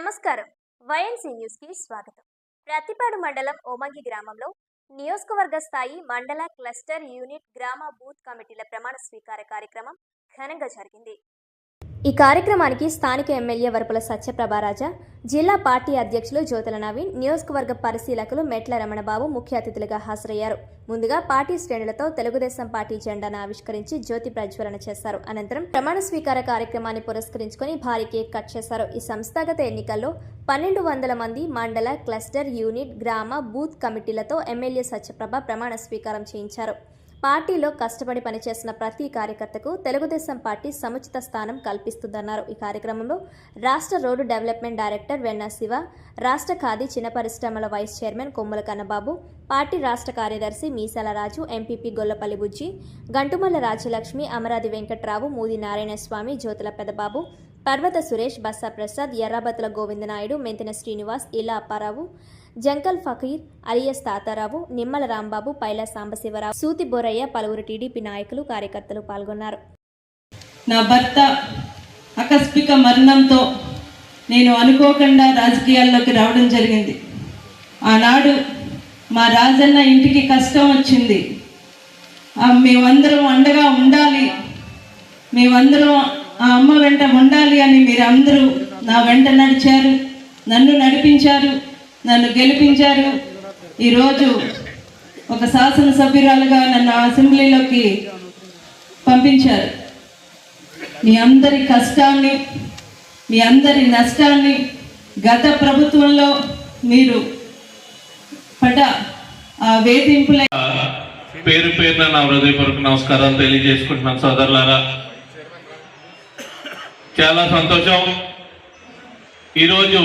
నమస్కారం. వైఎన్సీ న్యూస్కి స్వాగతం. ప్రతిపాడు మండలం ఓమంగి గ్రామంలో నియోజకవర్గ స్థాయి మండల క్లస్టర్ యూనిట్ గ్రామ బూత్ కమిటీల ప్రమాణ స్వీకార కార్యక్రమం ఘనంగా జరిగింది. ఈ కార్యక్రమానికి స్థానిక ఎమ్మెల్యే వరపుల సత్యప్రభారాజా జిల్లా పార్టీ అధ్యక్షులు జ్యోతుల నవీన్ నియోజకవర్గ పరిశీలకులు మెట్ల రమణబాబు ముఖ్య అతిథులుగా హాజరయ్యారు. ముందుగా పార్టీ శ్రేణులతో తెలుగుదేశం పార్టీ జెండాను ఆవిష్కరించి జ్యోతి ప్రజ్వలన చేశారు. అనంతరం ప్రమాణ స్వీకార కార్యక్రమాన్ని పురస్కరించుకొని భారీ కేక్ కట్ చేశారు. ఈ సంస్థాగత ఎన్నికల్లో పన్నెండు వందల మంది మండల క్లస్టర్ యూనిట్ గ్రామ బూత్ కమిటీలతో ఎమ్మెల్యే సత్యప్రభ ప్రమాణ స్వీకారం చేయించారు. పార్టీలో కష్టపడి పనిచేసిన ప్రతి కార్యకర్తకు తెలుగుదేశం పార్టీ సముచిత స్థానం కల్పిస్తుందన్నారు. ఈ కార్యక్రమంలో రాష్ట్ర రోడ్డు డెవలప్మెంట్ డైరెక్టర్ వెన్న శివ రాష్ట్ర ఖాదీ చిన్న పరిశ్రమల వైస్ చైర్మన్ కొమ్ముల కన్నబాబు పార్టీ రాష్ట్ర కార్యదర్శి మీసాల రాజు ఎంపీపీ గొల్లపల్లి బుజ్జి గంటుమల్ల రాజలక్ష్మి అమరాది వెంకట్రావు మూది నారాయణస్వామి జ్యోతుల పెదబాబు పర్వత సురేష్ బస్సా ప్రసాద్ ఎర్రాబతుల గోవిందనాయుడు మెంతిన శ్రీనివాస్ ఇలా అప్పారావు జంకల్ ఫకీర్ అలియస్ తాతారావు నిమ్మల రాంబాబు పైలా సాంబశివరావు సూతి బోరయ్య పలువురు టీడీపీ నాయకులు కార్యకర్తలు పాల్గొన్నారు. నా భర్త ఆకస్మిక మరణంతో నేను అనుకోకుండా రాజకీయాల్లోకి రావడం జరిగింది. ఆనాడు మా రాజన్న ఇంటికి కష్టం వచ్చింది. మేమందరం అండగా ఉండాలి. మేమందరం ఆ అమ్మ వెంట ఉండాలి అని మీరు అందరూ నా వెంట నడిచారు. నన్ను నడిపించారు. నన్ను గెలిపించారు. ఈరోజు ఒక శాసనసభ్యురాలుగా నన్ను అసెంబ్లీలోకి పంపించారు. మీ అందరి కష్టాన్ని మీ అందరి నష్టాన్ని గత ప్రభుత్వంలో మీరు పడ్డ ఆ వేధింపుల పేరు పేరున నా హృదయపూర్వక నమస్కారాలు తెలియజేసుకుంటున్నాను సోదరులారా. చాలా సంతోషం. ఈరోజు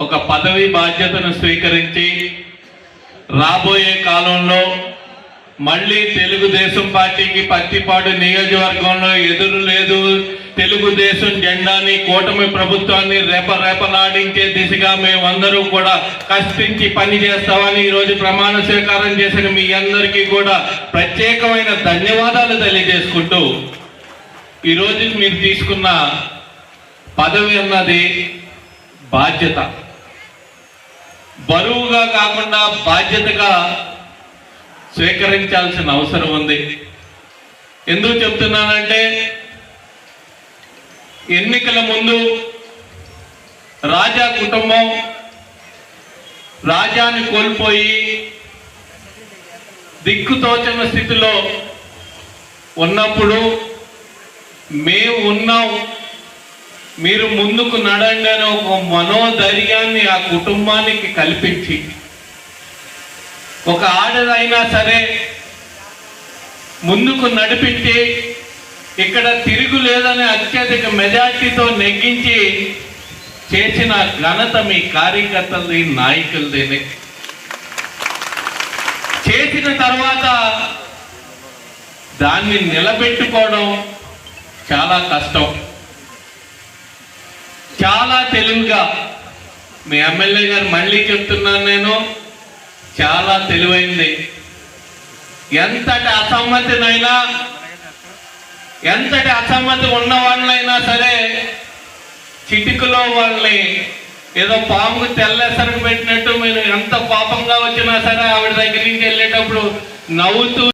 ఒక పదవి బాధ్యతను స్వీకరించి రాబోయే కాలంలో మళ్ళీ తెలుగుదేశం పార్టీకి పత్తిపాడు నియోజకవర్గంలో ఎదురు లేదు. తెలుగుదేశం జెండాని కూటమి ప్రభుత్వాన్ని రేప రేపలాడించే దిశగా మేమందరూ కూడా కష్టించి పని చేస్తామని ఈరోజు ప్రమాణ స్వీకారం చేసిన మీ అందరికీ కూడా ప్రత్యేకమైన ధన్యవాదాలు తెలియజేసుకుంటూ ఈరోజు మీరు తీసుకున్న పదవి అన్నది బాధ్యత. బరువుగా కాకుండా బాధ్యతగా స్వీకరించాల్సిన అవసరం ఉంది. ఎందుకు చెప్తున్నానంటే ఎన్నికల ముందు రాజా కుటుంబం రాజాని కోల్పోయి దిక్కుతోచన స్థితిలో ఉన్నప్పుడు మేము ఉన్నాం. మీరు ముందుకు నడంగానే ఒక మనోధైర్యాన్ని ఆ కుటుంబానికి కల్పించి. ఒక ఆడదైనా సరే ముందుకు నడిపించి ఇక్కడ తిరుగు లేదని అత్యధిక మెజార్టీతో నెగ్గించి చేసిన ఘనత మీ కార్యకర్తలది నాయకులదేనే. చేసిన తర్వాత దాన్ని నిలబెట్టుకోవడం చాలా కష్టం. చాలా తెలివిగా. మీ ఎమ్మెల్యే గారు మళ్ళీ చెప్తున్నాను నేను. చాలా తెలివైంది. ఎంతటి అసమ్మతినైనా ఎంతటి అసమ్మతి ఉన్న వాళ్ళైనా సరే చిటికలో వాళ్ళని ఏదో పాము తెల్లెసరకు పెట్టినట్టు మీరు ఎంత పాపంగా వచ్చినా సరే ఆవిడ దగ్గర నుంచి వెళ్ళేటప్పుడు నవ్వుతూ